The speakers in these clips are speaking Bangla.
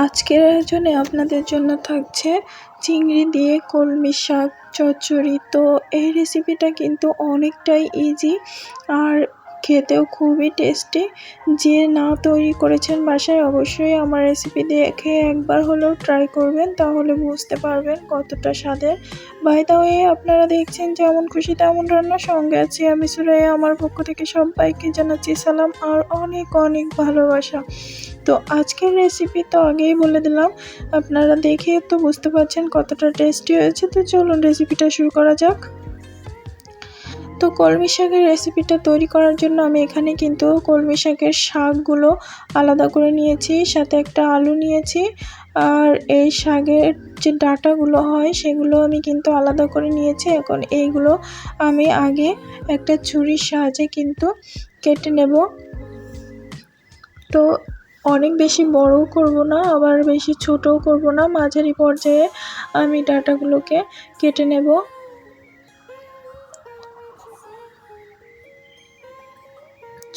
আজকের আয়োজনে আপনাদের জন্য থাকছে চিংড়ি দিয়ে কলমি শাক, চচ্চড়ি। তো এই রেসিপিটা কিন্তু অনেকটাই ইজি আর খেতেও খুবই টেস্টি যে না তৈরি করেছেন বাসায় অবশ্যই আমার রেসিপি দেখে একবার হলেও ট্রাই করবেন, তাহলে বুঝতে পারবেন কতটা স্বাদের। বাই দা ওয়ে আপনারা দেখছেন যেমন খুশি তেমন রান্না, সঙ্গে আছি আমি সুরাইয়া, আমার পক্ষ থেকে সবাইকে জানাচ্ছি সালাম আর অনেক অনেক ভালোবাসা। তো আজকের রেসিপি তো আগেই বলে দিলাম, আপনারা দেখে তো বুঝতে পারছেন কতটা টেস্টি হয়েছে। তো চলুন রেসিপিটা শুরু করা যাক। তো কলমি শাকের রেসিপিটা তৈরি করার জন্য আমি এখানে কিন্তু কলমি শাকের শাকগুলো আলাদা করে নিয়েছি, সাথে একটা আলু নিয়েছি। আর এই শাকের যে ডাটাগুলো হয়, সেগুলো আমি কিন্তু আলাদা করে নিয়েছি। এখন এইগুলো আমি আগে একটা ছুরির সাহায্যে কিন্তু কেটে নেব। তো অনেক বেশি বড়ও করব না, আবার বেশি ছোটও করব না। মাঝারি পর্যায়ে আমি ডাটাগুলোকে কেটে নেব।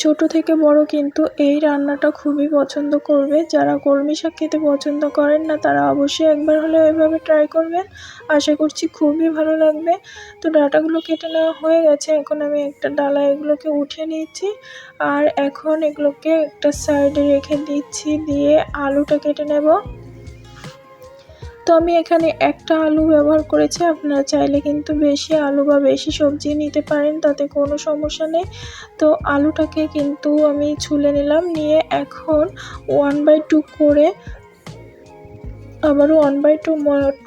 ছোট থেকে বড় কিন্তু এই রান্নাটা খুবই পছন্দ করবে। যারা কলমি শাক খেতে পছন্দ করেন না, তারা অবশ্যই একবার হলে এভাবে ট্রাই করবেন। আশা করছি খুবই ভালো লাগবে। তো ডাটাগুলো কেটে নেওয়া হয়ে গেছে। এখন আমি একটা ডালা এগুলোকে উঠিয়ে নিয়েছি। আর এখন এগুলোকে একটা সাইডে রেখে দিচ্ছি। দিয়ে আলুটা কেটে নেব। তো আমি এখানে একটা আলু ব্যবহার করেছি। আপনারা চাইলে কিন্তু বেশি আলু বা বেশি সবজি নিতে পারেন, তাতে কোনো সমস্যা নেই। তো আলুটাকে কিন্তু আমি ছুলে নিলাম, নিয়ে এখন ওয়ান বাই টু করে আবারও ওয়ান বাই টু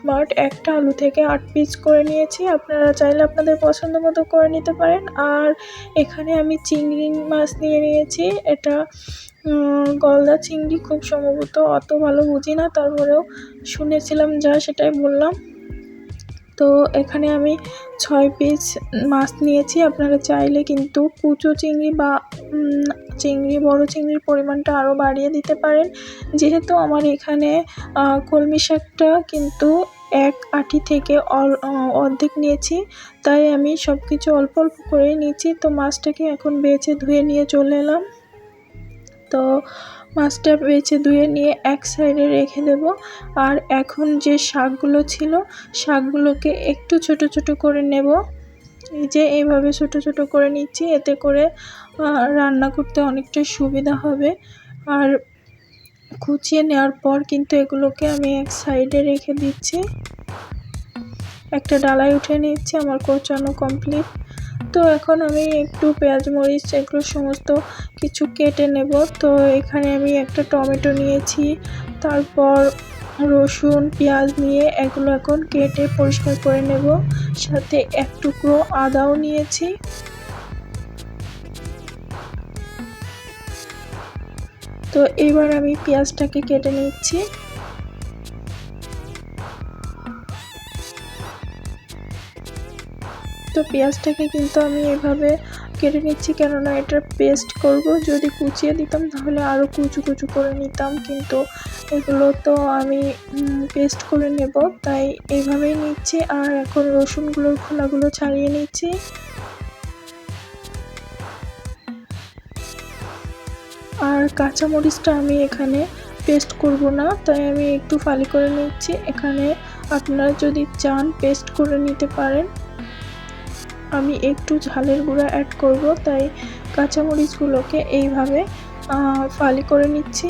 মাট একটা আলু থেকে আট পিস করে নিয়েছি। আপনারা চাইলে আপনাদের পছন্দ মতো করে নিতে পারেন। আর এখানে আমি চিংড়ি মাছ নিয়ে নিয়েছি। এটা গলদা চিংড়ি খুব সম্ভবত অত ভালো বুঝি না, তারপরেও শুনেছিলাম যা সেটাই বললাম। তো এখানে আমি ছয় পিস মাছ নিয়েছি, আপনারা চাইলে কিন্তু কুচো চিংড়ি বা চিংড়ি, বড় চিংড়ির পরিমাণটা আরও বাড়িয়ে দিতে পারেন। যেহেতু আমার এখানে কলমি শাকটা কিন্তু এক আটি থেকে অর্ধেক নিয়েছি, তাই আমি সব কিছু অল্প অল্প করে নিয়েছি। তো মাছটাকে এখন বেছে ধুয়ে নিয়ে চলে এলাম। তো মাছটা বেছে ধুয়ে নিয়ে এক সাইডে রেখে দেব। আর এখন যে শাকগুলো ছিল, শাকগুলোকে একটু ছোট ছোট করে নেব। এই যে এইভাবে ছোট ছোট করে নিচ্ছি, এতে করে রান্না করতে অনেকটা সুবিধা হবে। আর কুচিয়ে নেওয়ার পর কিন্তু এগুলোকে আমি এক সাইডে রেখে দিচ্ছি। একটা ডালায় উঠে নিচ্ছি আমার কোচানো কমপ্লিট। তো এখন আমি একটু পেঁয়াজ, মরিচ, এগুলো সমস্ত কিছু কেটে নেব। তো এখানে আমি একটা টমেটো নিয়েছি, তারপর রসুন, পেঁয়াজ নিয়ে এগুলো এখন কেটে পরিষ্কার করে নেব। সাথে এক টুকরো আদাও নিয়েছি। তো এবার আমি পেঁয়াজটাকে কেটে নিচ্ছি। তো পেঁয়াজটাকে কিন্তু আমি এভাবে কেটে নিচ্ছি। কেননা এটা পেস্ট করব। যদি কুচিয়ে দিতাম, তাহলে আরও কুচু কুচু করে নিতাম। কিন্তু এগুলো তো আমি পেস্ট করে নেব। তাই এইভাবেই নিচ্ছি। আর এখন রসুনগুলোর খোলাগুলো ছাড়িয়ে নিচ্ছি। আর কাঁচামরিচটা আমি এখানে পেস্ট করব না। তাই আমি একটু ফালি করে নিচ্ছি। এখানে আপনারা যদি চান পেস্ট করে নিতে পারেন। আমি একটু ঝালের গুঁড়া অ্যাড করব, তাই কাঁচামরিচগুলোকে এইভাবে ফালি করে নিচ্ছি।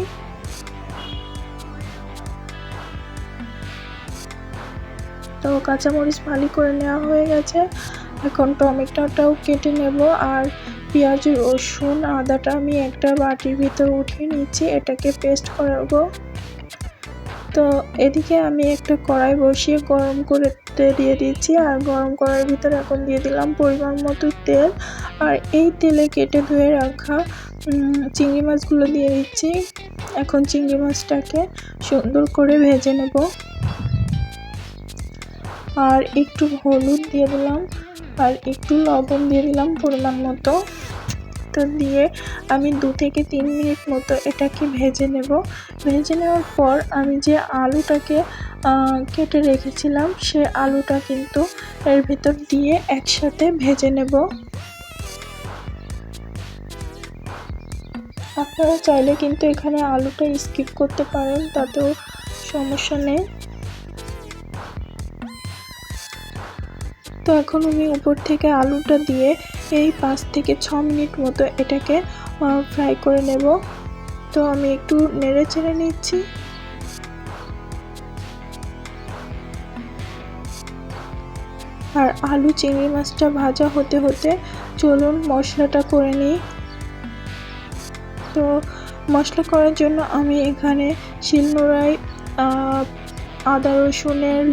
তো কাঁচামরিচ ফালি করে নেওয়া হয়ে গেছে। এখন টমেটোটাও কেটে নেব, আর পেঁয়াজ রসুন আদাটা আমি একটা বাটির ভিতর উঠিয়ে নিচ্ছি, এটাকে পেস্ট করব। তো এদিকে আমি একটা কড়াই বসিয়ে গরম করতে দিয়ে দিচ্ছি। আর গরম করার ভিতরে এখন দিয়ে দিলাম পরিমাণ মতো তেল। আর এই তেলে কেটে ধুয়ে রাখা চিংড়ি মাছগুলো দিয়ে দিচ্ছি। এখন চিংড়ি মাছটাকে সুন্দর করে ভেজে নেব। আর একটু হলুদ দিয়ে দিলাম। আর একটু লবণ দিয়ে দিলাম পরিমাণ মতো। মতো দিয়ে আমি দু থেকে তিন মিনিট মতো এটাকে ভেজে নেব। ভেজে নেওয়ার পর আমি যে আলুটাকে কেটে রেখেছিলাম, সে আলুটা কিন্তু এর ভিতর দিয়ে একসাথে ভেজে নেব। আপনারা চাইলে কিন্তু এখানে আলুটা স্কিপ করতে পারেন, তাতেও সমস্যা নেই। তো এখন আমি উপর থেকে আলুটা দিয়ে এই পাঁচ থেকে ছ মিনিট মতো এটাকে ফ্রাই করে নেব। তো আমি একটু নেড়ে চেড়ে নিচ্ছি। আর আলু চিংড়ি মাছটা ভাজা হতে হতে চলুন মশলাটা করে নিই। তো মশলা করার জন্য আমি এখানে শিলনোড়ায় আদা, রসুনের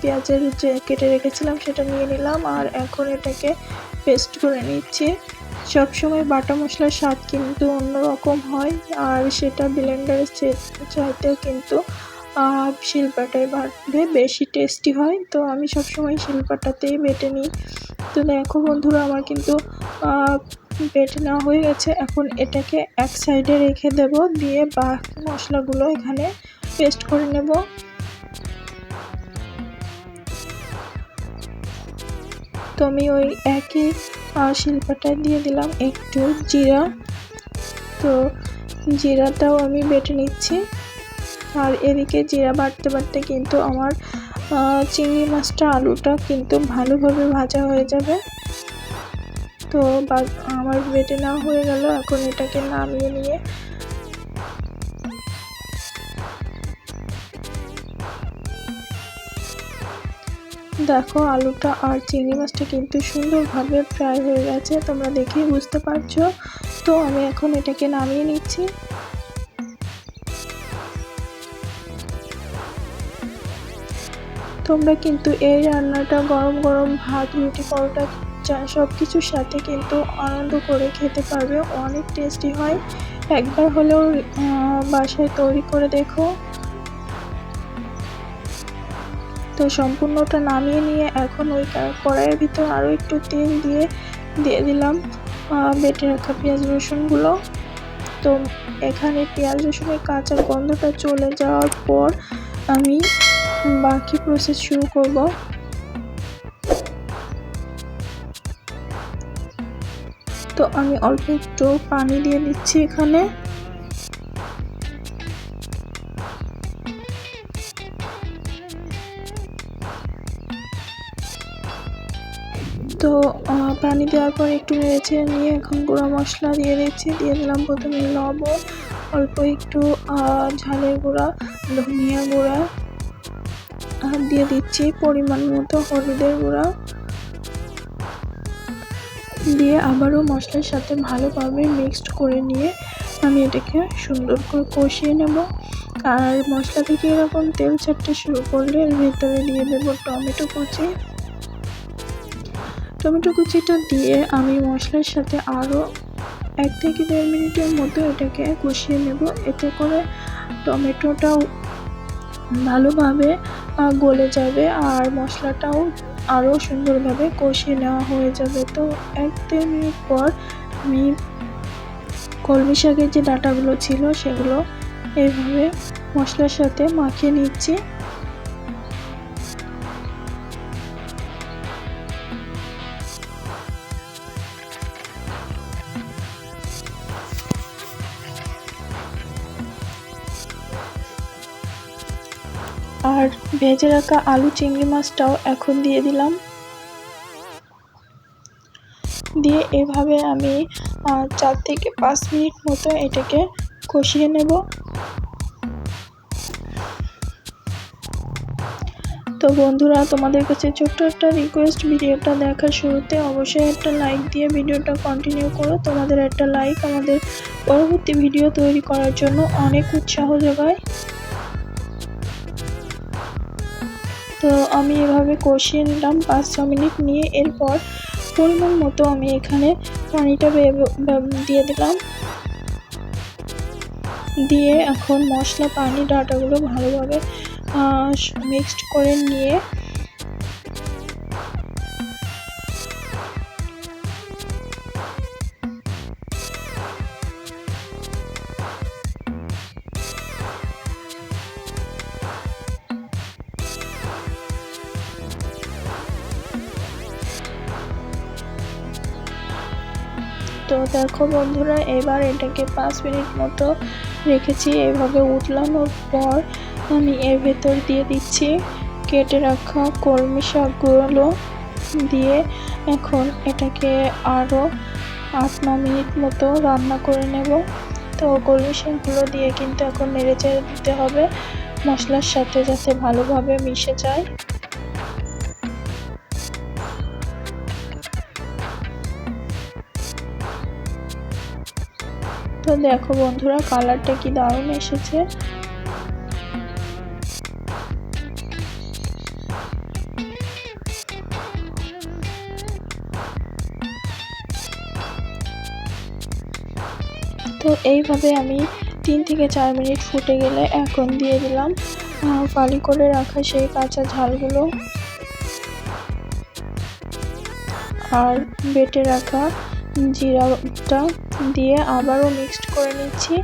পেঁয়াজের যে কেটে রেখেছিলাম সেটা নিয়ে নিলাম আর এখন এটাকে পেস্ট করে নিচ্ছি। সবসময় বাটা মশলার স্বাদ কিন্তু অন্যরকম হয় আর সেটা ব্লেন্ডারের চাইতেও কিন্তু শিলপাটায় বাটলে বেশি টেস্টি হয়। তো আমি সবসময় শিলপাটাতেই বেটে নিই। তো দেখো বন্ধুরা, আমার কিন্তু বেটে নেওয়া হয়ে গেছে। এখন এটাকে এক সাইডে রেখে দেব, দিয়ে বাকি মশলাগুলো এখানে পেস্ট করে নেব। তো আমি ওই একই শিল্পাটায় দিয়ে দিলাম একটু জিরা। তো জিরাটাও আমি বেটে নিচ্ছি। আর এদিকে জিরা বাটতে বাটতে কিন্তু আমার চিংড়ি মাছটা, আলুটা কিন্তু ভালোভাবে ভাজা হয়ে যাবে। তো আমার বেটে নেওয়া হয়ে গেল। এখন এটাকে নামিয়ে নিয়ে দেখো, আলুটা আর চিংড়ি মাছটা কিন্তু সুন্দরভাবে ফ্রাই হয়ে গেছে, তোমরা দেখেই বুঝতে পারছ। তো আমি এখন এটাকে নামিয়ে নিচ্ছি। তোমরা কিন্তু এই রান্নাটা গরম গরম ভাত, রুটি, পরোটা, চা সব কিছুর সাথে কিন্তু আনন্দ করে খেতে পারবে, অনেক টেস্টি হয়। একবার হলেও বাসায় তৈরি করে দেখো। তো সম্পূর্ণটা নামিয়ে নিয়ে এখন ওই কড়াইয়ের ভিতর আরও একটু তেল দিয়ে দিয়ে দিলাম। বেটে রাখা পেঁয়াজ রসুনগুলো। তো এখানে পেঁয়াজ রসুনের কাঁচা গন্ধটা চলে যাওয়ার পর আমি বাকি প্রসেস শুরু করব। তো আমি অল্প একটু পানি দিয়ে দিচ্ছি এখানে। তো পানি দেওয়ার পর একটু নেড়েছে নিয়ে এখন গুঁড়ো মশলা দিয়ে দিচ্ছি। দিয়ে দিলাম প্রথমে লবণ, অল্প একটু ঝালের গুঁড়া, ধনিয়া গুঁড়া। আর দিয়ে দিচ্ছি পরিমাণ মতো হলুদের গুঁড়া। দিয়ে আবারও মশলার সাথে ভালোভাবে মিক্সড করে নিয়ে আমি এটাকে সুন্দর করে কষিয়ে নেব। আর মশলা থেকে এরকম তেল ছাড়তে শুরু করলে ভেতরে দিয়ে দেবো টমেটো কুচি। টমেটো কুচিটা দিয়ে আমি মশলার সাথে আরও এক থেকে দেড় মিনিটের মধ্যে এটাকে কষিয়ে নেব। এতে করে টমেটোটাও ভালোভাবে গলে যাবে আর মশলাটাও আরও সুন্দরভাবে কষিয়ে নেওয়া হয়ে যাবে। তো এক দেড় মিনিট পর আমি কলমি শাকের যে ডাটাগুলো ছিল সেগুলো এইভাবে মশলার সাথে মাখিয়ে নিচ্ছি। আর ভেজে রাখা আলু চিংড়ি মাছটাও এখন দিয়ে দিলাম। দিয়ে এভাবে আমি চার থেকে পাঁচ মিনিট মতো এটাকে কষিয়ে নেব। তো বন্ধুরা, তোমাদের কাছে ছোট্ট একটা রিকোয়েস্ট ভিডিওটা দেখার শুরুতে অবশ্যই একটা লাইক দিয়ে ভিডিওটা কন্টিনিউ করো। তোমাদের একটা লাইক আমাদের পরবর্তী ভিডিও তৈরি করার জন্য অনেক উৎসাহ যোগায়। তো আমি এভাবে কষিয়ে নিলাম পাঁচ ছ মিনিট নিয়ে এরপর পরিমাণ মতো আমি এখানে পানিটা দিয়ে দিলাম। দিয়ে এখন মশলা, পানি, ডাটাগুলো ভালোভাবে মিক্সড করে নিয়ে দেখো বন্ধুরা, এবার এটাকে পাঁচ মিনিট মতো রেখেছি। এভাবে উতলানোর পর আমি এর ভেতর দিয়ে দিচ্ছি। কেটে রাখা কলমি শাকগুলো দিয়ে এখন এটাকে আরও আট, ন মিনিট মতো রান্না করে নেব। তো কলমি শাকগুলো দিয়ে কিন্তু এখন নেড়ে চেড়ে দিতে হবে। মশলার সাথে যাতে ভালোভাবে মিশে যায়। তো দেখো বন্ধুরা, কালারটা কি দারুণ এসেছে। তো এইভাবে আমি তিন থেকে চার মিনিট ফুটে গেলে এখন দিয়ে দিলাম। ফালি করে রাখা সেই কাঁচা ঝালগুলো। আর বেটে রাখা জিরাটা দিয়ে আবারও মিক্সড করে নিচ্ছি।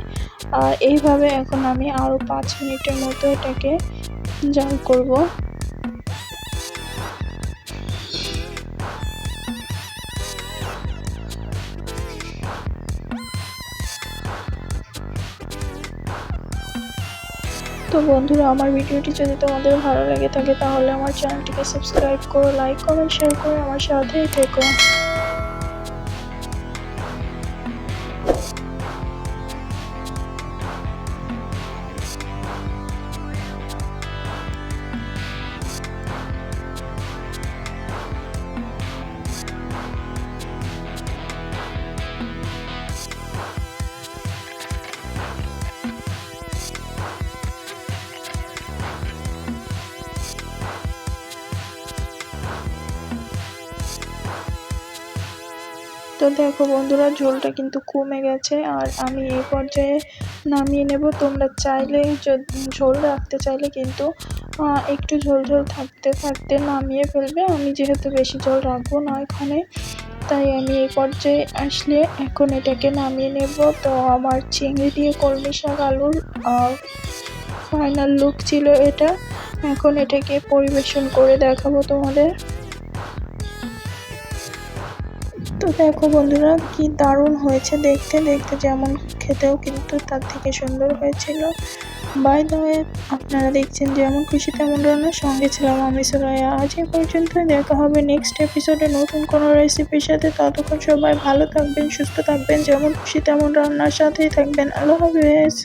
আর এইভাবে এখন আমি আরও পাঁচ মিনিটের মতো এটাকে জাল করব। তো বন্ধুরা, আমার ভিডিওটি যদি তোমাদের ভালো লেগে থাকে, তাহলে আমার চ্যানেলটিকে সাবস্ক্রাইব করো লাইক কমেন্ট শেয়ার করে, আমার সাথেই থেকো। তো দেখো বন্ধুরা, ঝোলটা কিন্তু কমে গেছে আর আমি এই পর্যায়ে নামিয়ে নেব। তোমরা চাইলে ঝোল রাখতে চাইলে কিন্তু একটু ঝোল ঝোল থাকতে থাকতে নামিয়ে ফেলবে। আমি যেহেতু বেশি ঝোল রাখব না এখানে, তাই আমি এই পর্যায়ে আসলে এখন এটাকে নামিয়ে নেব। তো আমার চিংড়ি দিয়ে কলমি শাক আলুর ফাইনাল লুক ছিল এটা। এখন এটাকে পরিবেশন করে দেখাবো তোমাদের। তো দেখো বন্ধুরা, কি দারুণ হয়েছে। দেখতে দেখতে যেমন খেতেও কিন্তু তার থেকে সুন্দর হয়েছিল। বাই দাওয়ে আপনারা দেখছেন যেমন খুশি তেমন রান্নার সঙ্গে ছিলাম আমি, সুরাইয়া। আজ এ পর্যন্ত দেখা হবে নেক্সট এপিসোডে নতুন কোনো রেসিপির সাথে। ততক্ষণ সবাই ভালো থাকবেন, সুস্থ থাকবেন। যেমন খুশি তেমন রান্নার সাথেই থাকবেন। আল্লাহ হাফেজ।